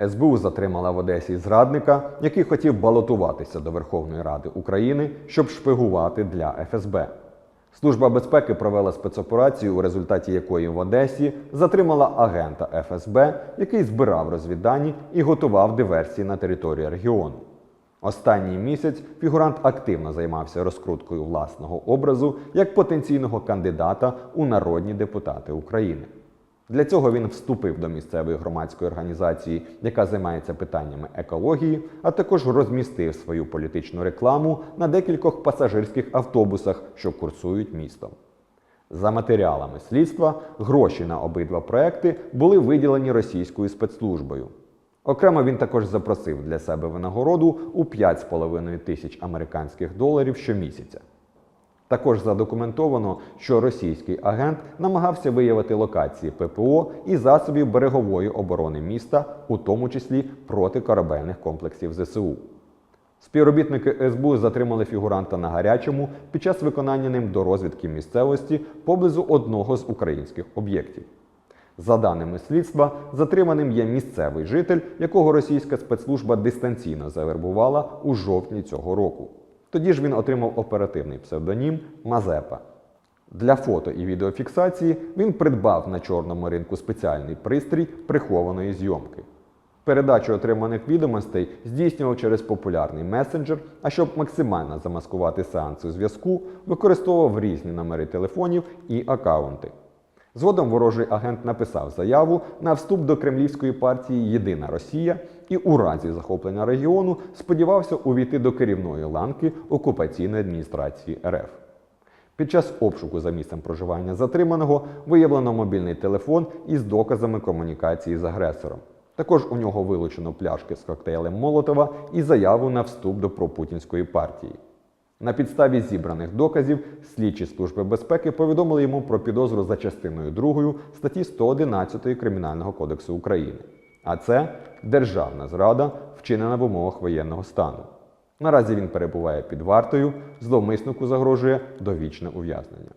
СБУ затримала в Одесі зрадника, який хотів балотуватися до Верховної Ради України, щоб шпигувати для ФСБ. Служба безпеки провела спецоперацію, у результаті якої в Одесі затримала агента ФСБ, який збирав розвіддані і готував диверсії на території регіону. Останній місяць фігурант активно займався розкруткою власного образу як потенційного кандидата у народні депутати України. Для цього він вступив до місцевої громадської організації, яка займається питаннями екології, а також розмістив свою політичну рекламу на декількох пасажирських автобусах, що курсують містом. За матеріалами слідства, гроші на обидва проекти були виділені російською спецслужбою. Окремо він також запросив для себе винагороду у 5,5 тисяч американських доларів щомісяця. Також задокументовано, що російський агент намагався виявити локації ППО і засобів берегової оборони міста, у тому числі протикорабельних комплексів ЗСУ. Співробітники СБУ затримали фігуранта на гарячому під час виконання ним до розвідки місцевості поблизу одного з українських об'єктів. За даними слідства, затриманим є місцевий житель, якого російська спецслужба дистанційно завербувала у жовтні цього року. Тоді ж він отримав оперативний псевдонім Мазепа. Для фото і відеофіксації він придбав на чорному ринку спеціальний пристрій прихованої зйомки. Передачу отриманих відомостей здійснював через популярний месенджер, а щоб максимально замаскувати сеанси зв'язку, використовував різні номери телефонів і акаунти. Згодом ворожий агент написав заяву на вступ до кремлівської партії Єдина Росія і у разі захоплення регіону сподівався увійти до керівної ланки окупаційної адміністрації РФ. Під час обшуку за місцем проживання затриманого виявлено мобільний телефон із доказами комунікації з агресором. Також у нього вилучено пляшки з коктейлем Молотова і заяву на вступ до пропутінської партії. На підставі зібраних доказів слідчі служби безпеки повідомили йому про підозру за частиною 2 статті 111 Кримінального кодексу України. А це державна зрада, вчинена в умовах воєнного стану. Наразі він перебуває під вартою, зловмиснику загрожує довічне ув'язнення.